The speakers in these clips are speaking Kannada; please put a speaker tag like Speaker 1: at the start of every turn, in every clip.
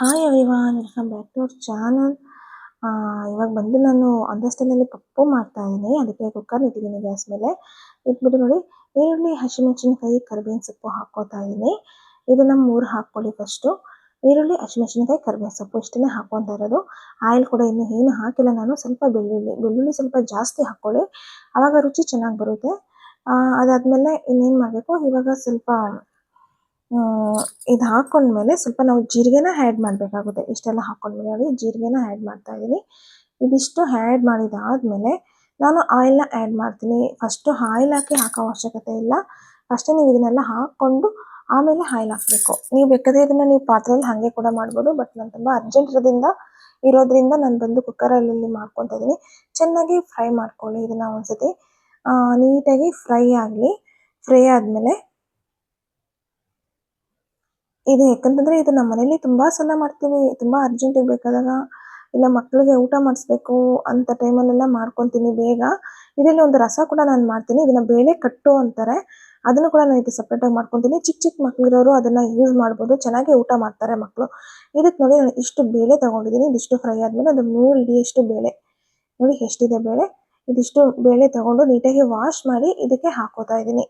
Speaker 1: Hi everyone welcome back to our channel ಇವಾಗ ಬಂದು ನಾನು ಅದೇ ಸ್ಟೈಲಲ್ಲಿ ಪಪ್ಪು ಮಾಡ್ತಾ ಇದ್ದೀನಿ. ಅದಕ್ಕೆ ಕುಕ್ಕರ್ ಇಟ್ಟಿದ್ದೀನಿ ಗ್ಯಾಸ್ ಮೇಲೆ. ಇಟ್ಬಿಟ್ಟು ನೋಡಿ, ಈರುಳ್ಳಿ, ಹಸಿಮೆಣಸಿನಕಾಯಿ, ಕರಿಬೇವಿನ ಸೊಪ್ಪು ಹಾಕ್ಕೋತಾ ಇದ್ದೀನಿ. ಇದನ್ನ ಮೂರು ಹಾಕ್ಕೊಳ್ಳಿ ಫಸ್ಟು ಈರುಳ್ಳಿ, ಹಸಿಮೆಣಸಿನಕಾಯಿ, ಕರಿಬೇವಿನ ಸೊಪ್ಪು ಇಷ್ಟನ್ನೇ ಹಾಕ್ಕೊತಾ ಇರೋದು. ಆಯಿಲ್ ಕೂಡ ಇನ್ನೂ ಏನು ಹಾಕಿಲ್ಲ ನಾನು. ಸ್ವಲ್ಪ ಬೆಳ್ಳುಳ್ಳಿ ಬೆಳ್ಳುಳ್ಳಿ ಸ್ವಲ್ಪ ಜಾಸ್ತಿ ಹಾಕ್ಕೊಳ್ಳಿ. ಆವಾಗ ರುಚಿ ಚೆನ್ನಾಗಿ ಬರುತ್ತೆ. ಅದಾದ್ಮೇಲೆ ಇನ್ನೇನು ಮಾಡಬೇಕು? ಇವಾಗ ಸ್ವಲ್ಪ ಇದು ಹಾಕೊಂಡ್ಮೇಲೆ ಸ್ವಲ್ಪ ನಾವು ಜೀರಿಗೆನ ಆ್ಯಡ್ ಮಾಡಬೇಕಾಗುತ್ತೆ. ಇಷ್ಟೆಲ್ಲ ಹಾಕೊಂಡ್ಮೇಲೆ ನೋಡಿ, ಜೀರಿಗೆನ ಆ್ಯಡ್ ಮಾಡ್ತಾ ಇದ್ದೀನಿ ಇದಿಷ್ಟು ಆ್ಯಡ್ ಮಾಡಿದಾದಮೇಲೆ ನಾನು ಆಯಿಲ್ನ ಆ್ಯಡ್ ಮಾಡ್ತೀನಿ. ಫಸ್ಟು ಆಯಿಲ್ ಹಾಕಿ ಹಾಕೋ ಅವಶ್ಯಕತೆ ಇಲ್ಲ. ಫಸ್ಟೇ ನೀವು ಇದನ್ನೆಲ್ಲ ಹಾಕ್ಕೊಂಡು ಆಮೇಲೆ ಆಯಿಲ್ ಹಾಕಬೇಕು. ನೀವು ಬೇಕಾದ್ರೆ ಇದನ್ನು ನೀವು ಪಾತ್ರೆಯಲ್ಲಿ ಹಾಗೆ ಕೂಡ ಮಾಡ್ಬೋದು ಬಟ್ ನಾನು ತುಂಬ ಅರ್ಜೆಂಟ್ ಇರೋದ್ರಿಂದ ಇರೋದ್ರಿಂದ ನಾನು ಬಂದು ಕುಕ್ಕರಲ್ಲಿ ಮಾಡ್ಕೊತಾ ಇದ್ದೀನಿ ಚೆನ್ನಾಗಿ ಫ್ರೈ ಮಾಡ್ಕೊಳ್ಳಿ ಇದನ್ನು ಒಂದ್ಸತಿ. ನೀಟಾಗಿ ಫ್ರೈ ಆಗಲಿ. ಫ್ರೈ ಆದಮೇಲೆ ಇದು. ಯಾಕಂತಂದ್ರೆ ಇದು ನಮ್ಮ ಮನೇಲಿ ತುಂಬಾ ಸಲ ಮಾಡ್ತೀವಿ. ತುಂಬಾ ಅರ್ಜೆಂಟ್ ಬೇಕಾದಾಗ ಇಲ್ಲ ಮಕ್ಕಳಿಗೆ ಊಟ ಮಾಡಿಸ್ಬೇಕು ಅಂತ ಟೈಮಲ್ಲೆಲ್ಲ ಮಾಡ್ಕೊತೀನಿ ಬೇಗ. ಇದರಲ್ಲಿ ಒಂದು ರಸ ಕೂಡ ನಾನು ಮಾಡ್ತೀನಿ. ಇದನ್ನ ಬೇಳೆ ಕಟ್ಟು ಅಂತಾರೆ. ಅದನ್ನು ಕೂಡ ನಾನು ಇದು ಸಪ್ರೇಟಾಗಿ ಮಾಡ್ಕೊತೀನಿ. ಚಿಕ್ಕ ಚಿಕ್ಕ ಮಕ್ಕಳಿರೋರು ಅದನ್ನ ಯೂಸ್ ಮಾಡ್ಬೋದು. ಚೆನ್ನಾಗಿ ಊಟ ಮಾಡ್ತಾರೆ ಮಕ್ಕಳು ಇದಕ್ಕೆ ನೋಡಿ ನಾನು ಇಷ್ಟು ಬೇಳೆ ತಗೊಂಡಿದ್ದೀನಿ ಇದಿಷ್ಟು ಫ್ರೈ ಆದ್ಮೇಲೆ ಅದು ಮೂರು ಇಡಿಯಷ್ಟು ಬೇಳೆ. ನೋಡಿ ಎಷ್ಟಿದೆ ಬೇಳೆ. ಇದಿಷ್ಟು ಬೇಳೆ ತಗೊಂಡು ನೀಟಾಗಿ ವಾಶ್ ಮಾಡಿ ಇದಕ್ಕೆ ಹಾಕೋತಾ ಇದ್ದೀನಿ.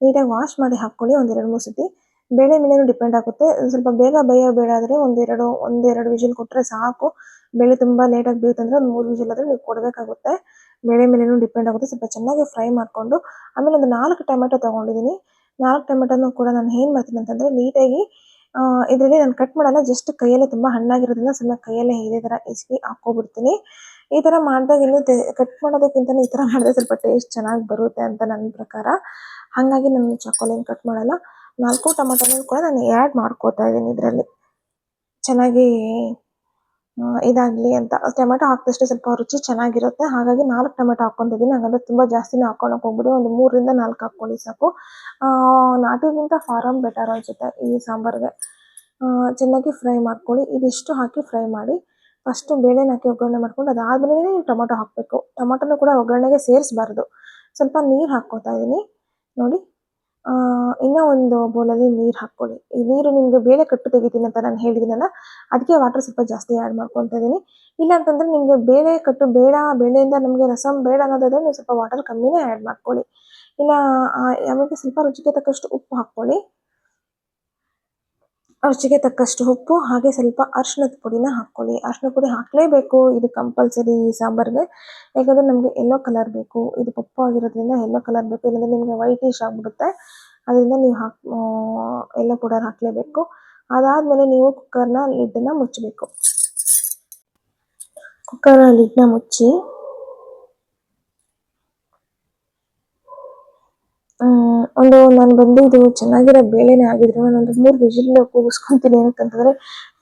Speaker 1: ನೀಟಾಗಿ ವಾಶ್ ಮಾಡಿ ಹಾಕ್ಕೊಳ್ಳಿ ಒಂದೆರಡು ಮೂರು ಸತಿ. ಬೇಳೆ ಮೇಲೇನು ಡಿಪೆಂಡ್ ಆಗುತ್ತೆ. ಸ್ವಲ್ಪ ಬೇಗ ಬೇಯೋ ಬೇಡ ಆದರೆ ಒಂದೆರಡು ಒಂದೆರಡು ವಿಜಿಲ್ ಕೊಟ್ಟರೆ ಸಾಕು. ಬೇಳೆ ತುಂಬ ಲೇಟಾಗಿ ಬೇಯುತ್ತಂದ್ರೆ ಒಂದು ಮೂರು ವಿಜಿಲ್ ಆದರೆ ನೀವು ಕೊಡಬೇಕಾಗುತ್ತೆ. ಬೇಳೆ ಮೇಲೇನು ಡಿಪೆಂಡ್ ಆಗುತ್ತೆ. ಸ್ವಲ್ಪ ಚೆನ್ನಾಗಿ ಫ್ರೈ ಮಾಡಿಕೊಂಡು. ಆಮೇಲೆ ಒಂದು ನಾಲ್ಕು ಟೊಮೆಟೊ ತೊಗೊಂಡಿದ್ದೀನಿ ನಾಲ್ಕು ಟೊಮೆಟೊನು ಕೂಡ ನಾನು ಏನು ಮಾಡ್ತೀನಿ ಅಂತಂದರೆ ನೀಟಾಗಿ ಇದರಲ್ಲಿ ನಾನು ಕಟ್ ಮಾಡಲ್ಲ ಜಸ್ಟ್ ಕೈಯಲ್ಲೇ ತುಂಬ ಹಣ್ಣಾಗಿರೋದ್ರಿಂದ ಸುಮ್ಮನೆ ಕೈಯಲ್ಲೇ ಇದೇ ಥರ ಇಸ್ಕಿ ಹಾಕ್ಕೊಬಿಡ್ತೀನಿ. ಈ ಥರ ಮಾಡಿದಾಗ ಇನ್ನು ಕಟ್ ಮಾಡೋದಕ್ಕಿಂತ ಈ ಥರ ಮಾಡಿದ್ರೆ ಸ್ವಲ್ಪ ಟೇಸ್ಟ್ ಚೆನ್ನಾಗಿ ಬರುತ್ತೆ ಅಂತ ನನ್ನ ಪ್ರಕಾರ. ಹಾಗಾಗಿ ನಾನು ಚಾಕೋಲೇನು ಕಟ್ ಮಾಡಲ್ಲ. ನಾಲ್ಕು ಟೊಮೆಟೊನ ಕೂಡ ನಾನು ಆ್ಯಡ್ ಮಾಡ್ಕೋತಾ ಇದ್ದೀನಿ ಇದರಲ್ಲಿ. ಚೆನ್ನಾಗಿ ಇದಾಗಲಿ ಅಂತ. ಟೊಮೆಟೊ ಹಾಕಿದಷ್ಟು ಸ್ವಲ್ಪ ರುಚಿ ಚೆನ್ನಾಗಿರುತ್ತೆ. ಹಾಗಾಗಿ ನಾಲ್ಕು ಟೊಮೆಟೊ ಹಾಕ್ಕೊತಿದ್ದೀನಿ ಹಾಗಂದ್ರೆ ತುಂಬ ಜಾಸ್ತಿನೇ ಹಾಕ್ಕೊಳಕ್ಕೆ ಹೋಗ್ಬಿಡಿ. ಒಂದು ಮೂರರಿಂದ ನಾಲ್ಕು ಹಾಕ್ಕೊಳ್ಳಿ ಸಾಕು. ನಾಟಿಗಿಂತ ಫಾರಮ್ ಬೆಟರ್ ಅನಿಸುತ್ತೆ ಈ ಸಾಂಬಾರಿಗೆ. ಚೆನ್ನಾಗಿ ಫ್ರೈ ಮಾಡ್ಕೊಳ್ಳಿ. ಇದಿಷ್ಟು ಹಾಕಿ ಫ್ರೈ ಮಾಡಿ, ಫಸ್ಟು ಬೇಳೆನ ಹಾಕಿ ಒಗ್ಗರಣೆ ಮಾಡ್ಕೊಂಡು ಅದಾದಮೇಲೆ ನೀವು ಟೊಮೊಟೊ ಹಾಕಬೇಕು. ಟೊಮೊಟೊನೂ ಕೂಡ ಒಗ್ಗರಣೆಗೆ ಸೇರಿಸಬಾರ್ದು. ಸ್ವಲ್ಪ ನೀರು ಹಾಕ್ಕೋತಾ ಇದ್ದೀನಿ. ನೋಡಿ ಇನ್ನೂ ಒಂದು ಬೌಲಲ್ಲಿ ನೀರು ಹಾಕ್ಕೊಳ್ಳಿ. ಈ ನೀರು ನಿಮಗೆ ಬೇಳೆ ಕಟ್ಟು ತೆಗಿತೀನಿ ಅಂತ ನಾನು ಹೇಳಿದಿನಲ್ಲ ಅದಕ್ಕೆ ವಾಟರ್ ಸ್ವಲ್ಪ ಜಾಸ್ತಿ ಆ್ಯಡ್ ಮಾಡ್ಕೊತಾ ಇದ್ದೀನಿ ಇಲ್ಲ ಅಂತಂದ್ರೆ ನಿಮಗೆ ಬೇಳೆ ಕಟ್ಟು ಬೇಡ, ಬೇಳೆಯಿಂದ ನಮಗೆ ರಸಮ್ ಬೇಡ ಅನ್ನೋದಾದ್ರೆ ನೀವು ಸ್ವಲ್ಪ ವಾಟರ್ ಕಮ್ಮಿನೇ ಆ್ಯಡ್ ಮಾಡ್ಕೊಳ್ಳಿ. ಇಲ್ಲ ಆಮೇಲೆ ಸ್ವಲ್ಪ ರುಚಿಗೆ ತಕ್ಕಷ್ಟು ಉಪ್ಪು ಹಾಕ್ಕೊಳ್ಳಿ. ರುಚಿಗೆ ತಕ್ಕಷ್ಟು ಉಪ್ಪು, ಹಾಗೆ ಸ್ವಲ್ಪ ಅರಿಶಿಣದ ಪುಡಿನ ಹಾಕ್ಕೊಳ್ಳಿ. ಅರ್ಶಿನ ಪುಡಿ ಹಾಕಲೇಬೇಕು. ಇದು ಕಂಪಲ್ಸರಿ ಈ ಸಾಂಬಾರಿಗೆ. ಯಾಕಂದರೆ ನಮಗೆ ಎಲ್ಲೋ ಕಲರ್ ಬೇಕು. ಇದು ಪಪ್ಪು ಆಗಿರೋದ್ರಿಂದ ಎಲ್ಲೋ ಕಲರ್ ಬೇಕು. ಇಲ್ಲಾಂದರೆ ನಿಮಗೆ ವೈಟಿಶ್ ಆಗಿಬಿಡುತ್ತೆ. ಅದರಿಂದ ನೀವು ಹಾಕ್ ಎಲ್ಲೋ ಪೌಡರ್ ಹಾಕಲೇಬೇಕು. ಅದಾದಮೇಲೆ ನೀವು ಕುಕ್ಕರ್ನ ಲಿಡ್ಡನ್ನ ಮುಚ್ಚಬೇಕು. ಕುಕ್ಕರ್ನ ಲಿಡ್ನ ಮುಚ್ಚಿ ಒಂದು ನಾನು ಬಂದು ಇದು ಚೆನ್ನಾಗಿರೋ ಬೇಳೆನೇ ಆಗಿದ್ರು ನಾನೊಂದು ಮೂರು ವಿಜಿಲ್ ಕೂಗಿಸ್ಕೊಂತೀನಿ ಏನಕ್ಕಂತಂದ್ರೆ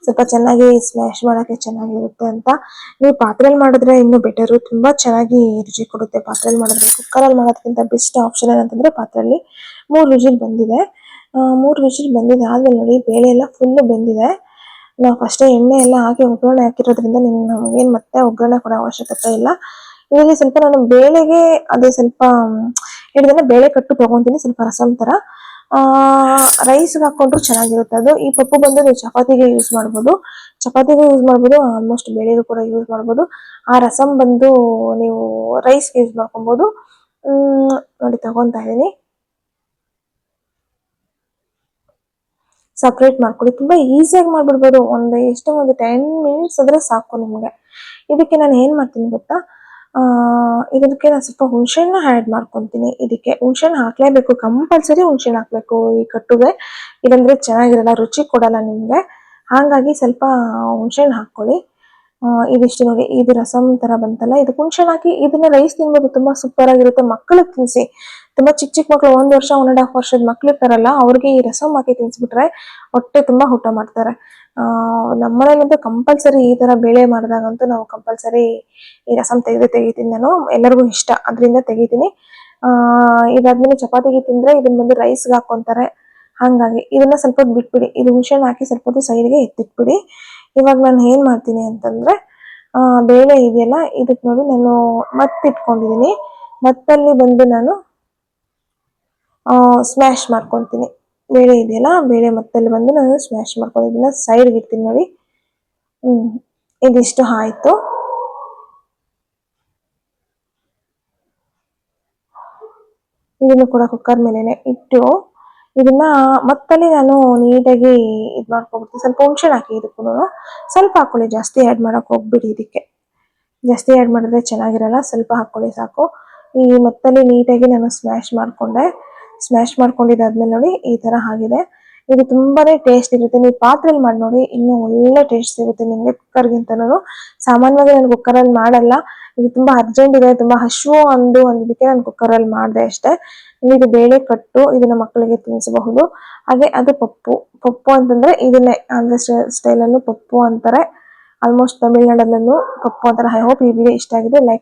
Speaker 1: ಸ್ವಲ್ಪ ಚೆನ್ನಾಗಿ ಸ್ಮ್ಯಾಶ್ ಮಾಡೋಕ್ಕೆ ಚೆನ್ನಾಗಿರುತ್ತೆ ಅಂತ. ನೀವು ಪಾತ್ರೆಯಲ್ಲಿ ಮಾಡಿದ್ರೆ ಇನ್ನೂ ಬೆಟರು ತುಂಬ ಚೆನ್ನಾಗಿ ರುಚಿ ಕೊಡುತ್ತೆ ಪಾತ್ರೆಯಲ್ಲಿ ಮಾಡಿದ್ರೆ. ಕುಕ್ಕರಲ್ಲಿ ಮಾಡೋದಕ್ಕಿಂತ ಬೆಸ್ಟ್ ಆಪ್ಷನ್ ಏನಂತಂದ್ರೆ ಪಾತ್ರೆಯಲ್ಲಿ ಮೂರು ವಿಜಿಲ್ ಬಂದಿದೆ. ಮೂರು ವಿಜಿಲ್ ಬಂದಿದೆ ಆದ್ಮೇಲೆ ನೋಡಿ, ಬೇಳೆ ಎಲ್ಲ ಫುಲ್ ಬಂದಿದೆ. ನಾವು ಫಸ್ಟೇ ಎಣ್ಣೆ ಎಲ್ಲ ಹಾಕಿ ಒಗ್ಗರಣೆ ಹಾಕಿರೋದ್ರಿಂದ ನಿಮ್ಗೆ ನಮಗೇನು ಮತ್ತೆ ಒಗ್ಗರಣೆ ಕೊಡೋ ಅವಶ್ಯಕತೆ ಇಲ್ಲ. ಇದರಲ್ಲಿ ಸ್ವಲ್ಪ ನಾನು ಬೇಳೆಗೆ ಅದೇ ಸ್ವಲ್ಪ ಹೇಳಿದ್ರೆ ಬೇಳೆ ಕಟ್ಟು ತಗೊಂತೀನಿ, ಸ್ವಲ್ಪ ರಸಂ ಥರ ರೈಸ್ಗೆ ಹಾಕೊಂಡ್ರು ಚೆನ್ನಾಗಿರುತ್ತೆ. ಅದು ಈ ಪಪ್ಪು ಬಂದು ನೀವು ಚಪಾತಿಗೆ ಯೂಸ್ ಮಾಡ್ಬೋದು. ಚಪಾತಿಗೆ ಯೂಸ್ ಮಾಡ್ಬೋದು ಆಲ್ಮೋಸ್ಟ್ ಬೇಳೆಗೂ ಕೂಡ ಯೂಸ್ ಮಾಡ್ಬೋದು. ಆ ರಸಂ ಬಂದು ನೀವು ರೈಸ್ಗೆ ಯೂಸ್ ಮಾಡ್ಕೊಬೋದು. ನೋಡಿ ತಗೊತಾ ಇದ್ದೀನಿ. ಸಪ್ರೇಟ್ ಮಾಡ್ಕೊಳ್ಳಿ ತುಂಬ ಈಸಿಯಾಗಿ ಮಾಡ್ಬಿಡ್ಬೋದು. ಒಂದು, ಎಷ್ಟೋ ಒಂದು ಟೆನ್ ಮಿನಿಟ್ಸ್ ಆದರೆ ಸಾಕು ನಿಮಗೆ. ಇದಕ್ಕೆ ನಾನು ಏನು ಮಾಡ್ತೀನಿ ಗೊತ್ತಾ? ಇದಕ್ಕೆ ನಾನು ಸ್ವಲ್ಪ ಹುಣಸೆಹಣ್ಣು ಆ್ಯಡ್ ಮಾಡ್ಕೊತೀನಿ. ಇದಕ್ಕೆ ಹುಣಸೆಹಣ್ಣು ಹಾಕ್ಲೇಬೇಕು. ಕಂಪಲ್ಸರಿ ಹುಣಸೆಹಣ್ಣು ಹಾಕ್ಬೇಕು ಈ ಕಟ್ಟುಗೆ. ಇಲ್ಲಾಂದ್ರೆ ಚೆನ್ನಾಗಿರಲ್ಲ, ರುಚಿ ಕೊಡಲ್ಲ ನಿಮಗೆ. ಹಾಗಾಗಿ ಸ್ವಲ್ಪ ಹುಣಸೆಹಣ್ಣು ಹಾಕ್ಕೊಳ್ಳಿ. ಇದಿಷ್ಟು ನೋಡಿ. ಇದು ರಸಂ ತರ ಬಂತಲ್ಲ. ಇದಕ್ಕೆ ಹುಣಸೆಹಣ್ಣು ಹಾಕಿ ಇದನ್ನ ರೈಸ್ ತಿನ್ಬೋದು. ತುಂಬಾ ಸೂಪರ್ ಆಗಿರುತ್ತೆ. ಮಕ್ಕಳಿಗೆ ತಿನ್ಸಿ. ತುಂಬಾ ಚಿಕ್ಕ ಚಿಕ್ಕ ಮಕ್ಕಳು ಒಂದ್ ವರ್ಷ ಒನ್ ಅಂಡ್ ಹಾಫ್ ವರ್ಷದ ಮಕ್ಳು ಇರ್ತಾರಲ್ಲ, ಅವ್ರಿಗೆ ಈ ರಸಂ ಹಾಕಿ ತಿನ್ಸ್ಬಿಟ್ರೆ ಹೊಟ್ಟೆ ತುಂಬಾ ಊಟ ಮಾಡ್ತಾರೆ. ಆ ನಮ್ಮನೇಲಂತೂ ಕಂಪಲ್ಸರಿ ಈ ತರ ಬೇಳೆ ಮಾಡಿದಾಗಂತೂ ನಾವು ಕಂಪಲ್ಸರಿ ಈ ರಸಂ ತೆಗೆದು ತೆಗಿತೀನಿ ನಾನು, ಎಲ್ಲರಿಗೂ ಇಷ್ಟ. ಅದರಿಂದ ತೆಗಿತೀನಿ. ಆ, ಇದಾದ್ಮೇಲೆ ಚಪಾತಿಗೆ ತಿಂದ್ರೆ ಇದನ್ನ ಬಂದು ರೈಸ್ಗೆ ಹಾಕೊಂತಾರೆ. ಹಾಗಾಗಿ ಇದನ್ನ ಸ್ವಲ್ಪ ಬಿಟ್ಬಿಡಿ. ಇದು ಹುಣಸೆಹಣ್ಣು ಹಾಕಿ ಸ್ವಲ್ಪ ಹೊತ್ತು ಸೈಡ್ಗೆ ಎತ್ತಿಟ್ಬಿಡಿ. ಇವಾಗ ನಾನು ಏನು ಮಾಡ್ತೀನಿ ಅಂತಂದ್ರೆ ಬೇಳೆ ಇದೆಯಲ್ಲ ಇದಕ್ಕೆ ನೋಡಿ ನಾನು ಮತ್ತಿಟ್ಕೊಂಡಿದ್ದೀನಿ ಮತ್ತಲ್ಲಿ ಬಂದು ನಾನು ಸ್ಮ್ಯಾಶ್ ಮಾಡ್ಕೊತೀನಿ. ಬೇಳೆ ಇದೆಯಲ್ಲ ಬೇಳೆ ಮತ್ತಲ್ಲಿ ಬಂದು ನಾನು ಸ್ಮ್ಯಾಶ್ ಮಾಡ್ಕೊಂಡಿದ್ದೀನಿ ಸೈಡ್ಗೆ ಇಡ್ತೀನಿ ನೋಡಿ. ಹ್ಞೂ ಇದಿಷ್ಟು ಆಯಿತು. ಇದನ್ನು ಕೂಡ ಕುಕ್ಕರ್ ಮೇಲೆನೆ ಇಟ್ಟು, ಇದನ್ನ ಮತ್ತಲ್ಲಿ ನಾನು ನೀಟಾಗಿ ಇದು ಮಾಡ್ಕೊಬಿಡ್ತೀನಿ ಸ್ವಲ್ಪ ಹುಣಸೆ ಹಾಕಿ ಇದಕ್ಕೂ ಸ್ವಲ್ಪ ಹಾಕೊಳ್ಳಿ, ಜಾಸ್ತಿ ಆ್ಯಡ್ ಮಾಡೋಕೆ ಹೋಗ್ಬಿಡಿ ಇದಕ್ಕೆ. ಜಾಸ್ತಿ ಆ್ಯಡ್ ಮಾಡಿದ್ರೆ ಚೆನ್ನಾಗಿರಲ್ಲ, ಸ್ವಲ್ಪ ಹಾಕ್ಕೊಳ್ಳಿ ಸಾಕು. ಈ ಮತ್ತಲ್ಲಿ ನೀಟಾಗಿ ನಾನು ಸ್ಮ್ಯಾಶ್ ಮಾಡಿಕೊಂಡೆ. ಸ್ಮ್ಯಾಶ್ ಮಾಡ್ಕೊಂಡಿದ್ದಾದ್ಮೇಲೆ ನೋಡಿ ಈ ತರ ಆಗಿದೆ. ಇದು ತುಂಬಾನೇ ಟೇಸ್ಟ್ ಇರುತ್ತೆ. ನೀವು ಪಾತ್ರೆಯಲ್ಲಿ ಮಾಡಿ ನೋಡಿ, ಇನ್ನೂ ಒಳ್ಳೆ ಟೇಸ್ಟ್ ಸಿಗುತ್ತೆ ನಿಮಗೆ ನಾನು ಸಾಮಾನ್ಯವಾಗಿ ನಾನು ಕುಕ್ಕರ್ ಅಲ್ಲಿ ಮಾಡಲ್ಲ. ಇದು ತುಂಬಾ ಅರ್ಜೆಂಟ್ ಇದೆ, ತುಂಬಾ ಹಶು ಅಂದು ಅಂದಿದ್ದಕ್ಕೆ ನಾನು ಕುಕ್ಕರ್ ಅಲ್ಲಿ ಮಾಡಿದೆ ಅಷ್ಟೇ. ಇದು ಬೇಳೆ ಕಟ್ಟು ಇದನ್ನ ಮಕ್ಕಳಿಗೆ ತಿನ್ನಿಸಬಹುದು. ಹಾಗೆ ಅದು ಪಪ್ಪು. ಪಪ್ಪು ಅಂತಂದ್ರೆ ಇದನ್ನೇ ಆಂಧ್ರ ಸ್ಟೈಲಲ್ಲೂ ಪಪ್ಪು ಅಂತಾರೆ. ಆಲ್ಮೋಸ್ಟ್ ತಮಿಳ್ನಾಡಲ್ಲೂ ಪಪ್ಪು ಅಂತಾರೆ. ಐ ಹೋಪ್ ಈ ವಿಡಿಯೋ ಇಷ್ಟ ಆಗಿದೆ. ಲೈಕ್